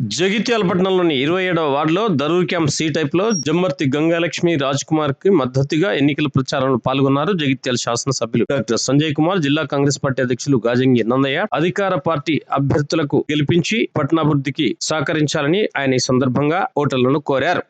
జగిత్యాల పట్టణంలోని ఇరవై ఏడవ వార్డులో దరూర్ క్యాంప్ సి టైప్లో జమ్మర్తి గంగాలక్ష్మి రాజ్ కుమార్కి మద్దతుగా ఎన్నికల ప్రచారంలో పాల్గొన్నారు జగిత్యాల శాసనసభ్యులు. డాక్టర్ సంజయ్ కుమార్ జిల్లా కాంగ్రెస్ పార్టీ అధ్యక్షులు గాజంగి నందయ్య అధికార పార్టీ అభ్యర్థులకు గెలిపించి పట్టణాభివృద్ధికి సహకరించాలని ఆయన ఈ సందర్భంగా ఓటర్లను కోరారు.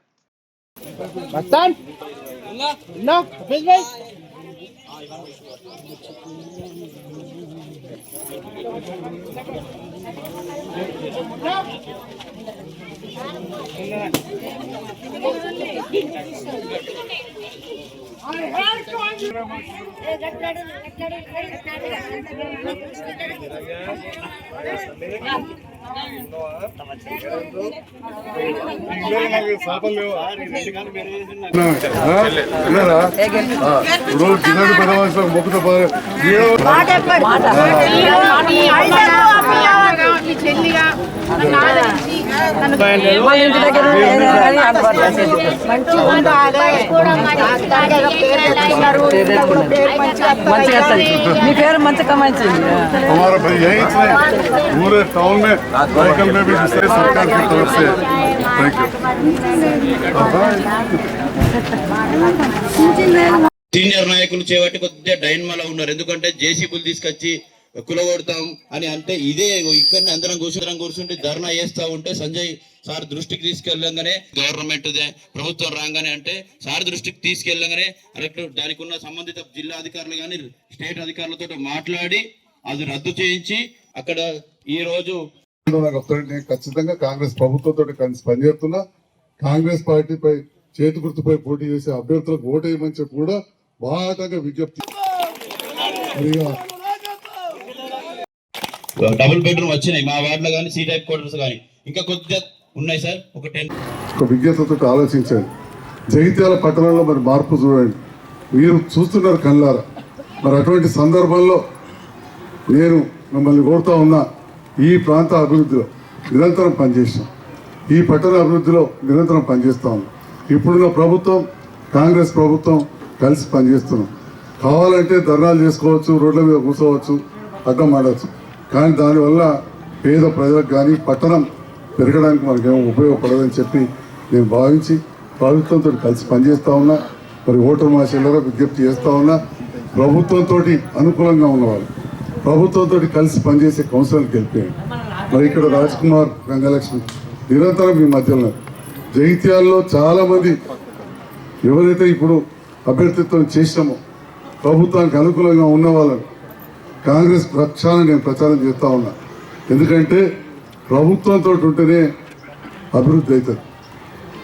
I'm Bastante. No, ves, ves. రోజు దినాడు పడవలసిన మొక్కుతో వాళ్ళ ఇంటి దగ్గర ఉండేది కానీ అందుబాటులో మంచిగా వస్తుంది మీ పేరు మంచిగా మంచిది हमारा भाई यही से पूरे टाउन में साइकिल में भी जिससे सरकार की तरफ से थैंक यू సీనియర్ నాయకులు చేపట్టి కొద్దిగా డైన్మాలో ఉన్నారు ఎందుకంటే జేసీబీలు తీసుకొచ్చి కులగొడతాం అని అంటే ఇదే ఇక్కడ అందరం కూర్చుందరం కూర్చుంటే ధర్నా చేస్తా ఉంటే సంజయ్ సార్ దృష్టికి తీసుకెళ్ళంగానే గవర్నమెంట్ ప్రభుత్వం రాగానే అంటే సార్ దృష్టికి తీసుకెళ్ళంగానే కరెక్ట్ దానికి ఉన్న సంబంధిత జిల్లా అధికారులు కానీ స్టేట్ అధికారులతో మాట్లాడి అది రద్దు చేయించి అక్కడ ఈ రోజు నాకు. నేను ఖచ్చితంగా కాంగ్రెస్ ప్రభుత్వంతో కలిసి పనిచేస్తున్నా కాంగ్రెస్ పార్టీపై చేతి గుర్తుపై పోటీ చేసే అభ్యర్థులకు ఓటేయమని చెప్పి కూడా బాగా విజ్ఞప్తి. డబుల్ బెడ్రూమ్ వచ్చినాయి మా వార్డులో కానీ సీ టైప్ క్వార్టర్స్ కానీ. ఇంకా కొద్దిగా ఉన్నాయి సార్ ఒక టెన్. ఒక విజ్ఞతతో ఆలోచించండి. జగిత్యాల పట్టణంలో మరి మార్పు చూడండి. మీరు చూస్తున్నారు కళ్ళారా? మరి అటువంటి సందర్భంలో నేను మిమ్మల్ని కోరుతా ఉన్నా ఈ ప్రాంత అభివృద్ధిలో నిరంతరం పనిచేసాం ఈ పట్టణ అభివృద్ధిలో నిరంతరం పనిచేస్తా ఉన్నాం. ఇప్పుడున్న ప్రభుత్వం కాంగ్రెస్ ప్రభుత్వం కలిసి పనిచేస్తున్నాం. కావాలంటే ధర్నాలు చేసుకోవచ్చు రోడ్ల మీద కూర్చోవచ్చు అడ్డం ఆడవచ్చు. కానీ దానివల్ల పేద ప్రజలకు కానీ పట్టణం పెరగడానికి మనకేమో ఉపయోగపడదని చెప్పి నేను భావించి ప్రభుత్వంతో కలిసి పనిచేస్తూ ఉన్నా. మరి ఓటర్ మాషల్లో విజ్ఞప్తి చేస్తా ఉన్నా. ప్రభుత్వంతో అనుకూలంగా ఉన్నవాళ్ళు. ప్రభుత్వంతో కలిసి పనిచేసే కౌన్సిలర్కి గెలిపేయండి మరి ఇక్కడ రాజ్ కుమార్ గంగలక్ష్మి నిరంతరం మీ మధ్యలో ఉన్నారు. జగిత్యాలలో ఎవరైతే ఇప్పుడు అభ్యర్థిత్వం చేసినామో ప్రభుత్వానికి అనుకూలంగా ఉన్న వాళ్ళని కాంగ్రెస్ పక్షాన నేను ప్రచారం చేస్తూ ఉన్నా. ఎందుకంటే ప్రభుత్వంతో ఉంటేనే అభివృద్ధి అవుతుంది.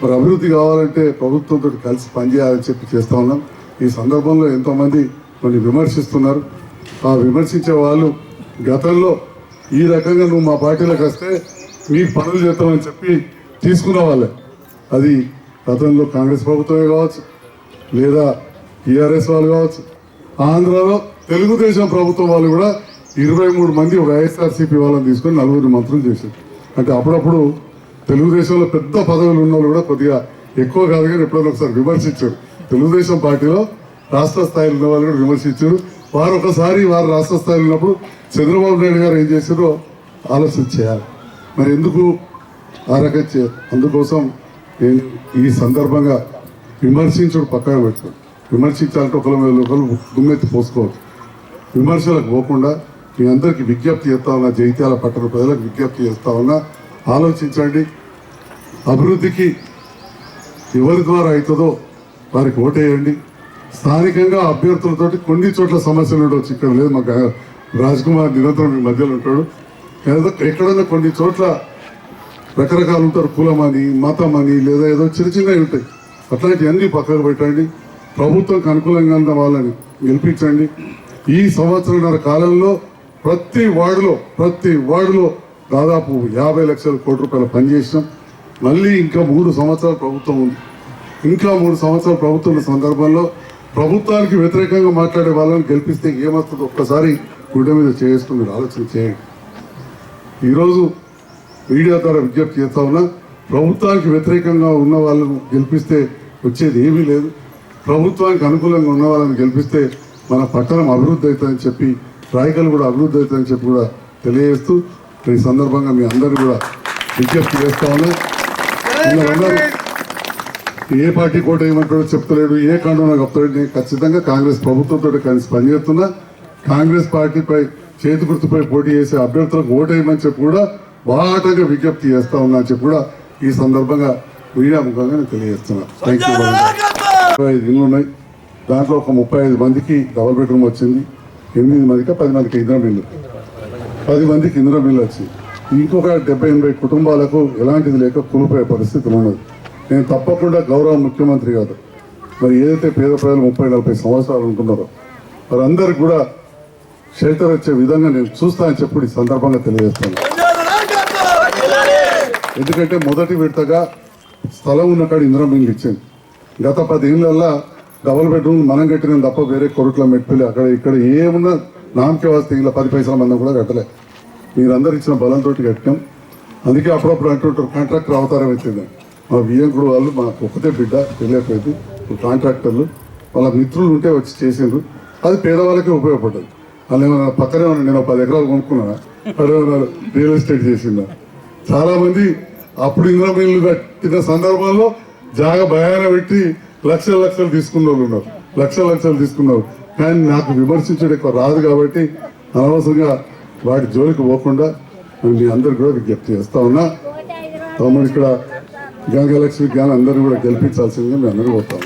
మరి అభివృద్ధి కావాలంటే ప్రభుత్వంతో కలిసి పనిచేయాలని చెప్పి చేస్తూ ఉన్నాం. ఈ సందర్భంలో ఎంతోమంది కొన్ని విమర్శిస్తున్నారు. ఆ విమర్శించే వాళ్ళు గతంలో ఈ రకంగా నువ్వు మా పార్టీలోకి వస్తే మీకు పనులు చేస్తామని చెప్పి తీసుకున్న వాళ్ళే. అది గతంలో కాంగ్రెస్ ప్రభుత్వమే కావచ్చు లేదా టీఆర్ఎస్ వాళ్ళు కావచ్చు. ఆంధ్రాలో తెలుగుదేశం ప్రభుత్వం వాళ్ళు కూడా ఇరవై మూడు మంది వైఎస్ఆర్సీపీ వాళ్ళని తీసుకొని నలుగురు మంత్రులు చేశారు. అంటే అప్పుడప్పుడు తెలుగుదేశంలో పెద్ద పదవులు ఉన్న వాళ్ళు కూడా కొద్దిగా ఎక్కువ కాదు కానీ ఎప్పుడైనా ఒకసారి విమర్శించారు. తెలుగుదేశం పార్టీలో రాష్ట్ర స్థాయిలో ఉన్న వాళ్ళు కూడా విమర్శించారు. వారు ఒకసారి వారు రాష్ట్ర స్థాయి వెళ్ళినప్పుడు చంద్రబాబు నాయుడు గారు ఏం చేశారో ఆలోచన చేయాలి. మరి ఎందుకు ఆ రకం చే అందుకోసం నేను ఈ సందర్భంగా విమర్శించడం పక్కన పెట్టాను విమర్శించాలంటే ఒకరి మీద ఒకరు దుమ్మెత్తి పోసుకోవచ్చు విమర్శలకు పోకుండా మీ అందరికీ విజ్ఞప్తి చేస్తా ఉన్నా జైత్యాల పట్టణ ప్రజలకు విజ్ఞప్తి చేస్తా ఉన్నా ఆలోచించండి. అభివృద్ధికి ఎవరి ద్వారా అవుతుందో వారికి ఓటేయండి. స్థానికంగా అభ్యర్థులతోటి కొన్ని చోట్ల సమస్యలు ఉండవచ్చు. ఇక్కడ లేదు మాకు రాజ్కుమార్ నిరంతరం మీ మధ్యలో ఉంటాడు. ఏదో ఎక్కడైనా కొన్ని చోట్ల రకరకాలు ఉంటారు. కులమని మతమని లేదా ఏదో చిన్న చిన్నవి ఉంటాయి. అట్లాంటివన్నీ పక్కకు పెట్టండి. ప్రభుత్వంకి అనుకూలంగా ఉన్న వాళ్ళని గెలిపించండి. ఈ సంవత్సరంన్నర కాలంలో ప్రతి వార్డులో ప్రతి వార్డులో దాదాపు యాభై లక్షల కోటి రూపాయలు పనిచేసినాం మళ్ళీ ఇంకా మూడు సంవత్సరాలు ప్రభుత్వం ఉంది. ఇంకా మూడు సంవత్సరాల ప్రభుత్వం ఉన్న సందర్భంలో ప్రభుత్వానికి వ్యతిరేకంగా మాట్లాడే వాళ్ళని గెలిపిస్తే ఏమవుతుందో ఒక్కసారి గుడ్డ మీద చేసుకుని మీరు ఆలోచన చేయండి. ఈరోజు మీడియా ద్వారా విజ్ఞప్తి చేస్తా ఉన్నా ప్రభుత్వానికి వ్యతిరేకంగా ఉన్న వాళ్ళను గెలిపిస్తే వచ్చేది ఏమీ లేదు. ప్రభుత్వానికి అనుకూలంగా ఉన్న వాళ్ళని గెలిపిస్తే మన పట్టణం అభివృద్ధి అవుతుందని చెప్పి రాయకల్ కూడా అభివృద్ధి అవుతుందని చెప్పి కూడా తెలియజేస్తూ ఈ సందర్భంగా మీ అందరూ కూడా విజ్ఞప్తి చేస్తా ఉన్నా. ఏ పార్టీ కోట ఏమంటాడో చెప్తలేడు ఏ కాండం చెప్తాడు నేను ఖచ్చితంగా కాంగ్రెస్ ప్రభుత్వంతో కలిసి పనిచేస్తున్నా. కాంగ్రెస్ పార్టీపై చేతి గుర్తుపై పోటీ చేసే అభ్యర్థులకు ఓటేయమని చెప్పి కూడా బాటగా విజ్ఞప్తి చేస్తా ఉన్నా అని చెప్పి కూడా ఈ సందర్భంగా మీడియా ముఖంగా నేను తెలియజేస్తున్నా థ్యాంక్ యూ ముప్పై ఐదు ఇళ్ళు ఉన్నాయి. దాంట్లో ఒక ముప్పై ఐదు మందికి డబల్ బెడ్రూమ్ వచ్చింది. ఎనిమిది మందికి పది మందికి ఇంద్రం ఇల్లు. పది మందికి ఇంద్రం ఇల్లు వచ్చింది. ఇంకొక డెబ్బై ఎనభై కుటుంబాలకు ఎలాంటిది లేక కూలిపోయే పరిస్థితి ఉన్నది. నేను తప్పకుండా గౌరవ ముఖ్యమంత్రి గారు. మరి ఏదైతే పేద ప్రజలు ముప్పై నలభై సంవత్సరాలు ఉంటున్నారో వారందరికి కూడా షెల్టర్ వచ్చే విధంగా నేను చూస్తా అని చెప్పి ఈ సందర్భంగా తెలియజేస్తాను. ఎందుకంటే మొదటి విడతగా స్థలం ఉన్న కాడ ఇంద్రం ఇచ్చింది. గత పదేళ్ళల్లా డబుల్ బెడ్రూమ్ మనం కట్టిన తప్ప వేరే కొరట్ల మెట్టులు అక్కడ ఇక్కడ ఏమున్నా నామకే వస్తే ఇలా పది పైసల మంది కూడా కట్టలే. మీరందరూ ఇచ్చిన బలంతో కట్టాం అందుకే అప్పుడప్పుడు అంటుంటారు కాంట్రాక్టర్ అవతారం వచ్చింది మా బియ్యంకుడు వాళ్ళు మాకు ఒకటే బిడ్డ పెళ్ళైపోయింది. కాంట్రాక్టర్లు వాళ్ళ మిత్రులు ఉంటే వచ్చి చేసిండ్రు. అది పేదవాళ్ళకే ఉపయోగపడ్డది. వాళ్ళు ఏమన్నా పక్కనే ఉన్నా నేను పది ఎకరాలు కొనుక్కున్నా పది రియల్ ఎస్టేట్ చేసిందా? చాలామంది అప్పుడు ఇంద్రం ఇల్లు కట్టిన సందర్భంలో జాగ భయాన పెట్టి లక్షల లక్షలు తీసుకున్న వాళ్ళు ఉన్నారు. లక్షల లక్షలు తీసుకున్నారు. కానీ నాకు విమర్శించడం ఎక్కువ రాదు కాబట్టి అనవసరంగా వాటి జోలికి పోకుండా నేను మీ అందరికి కూడా విజ్ఞప్తి చేస్తా ఉన్నా. తమ్ముడు ఇక్కడ గంగలక్ష్మి గాని అందరూ కూడా గెలిపించాల్సిందిగా మేము అందరూ పోతాము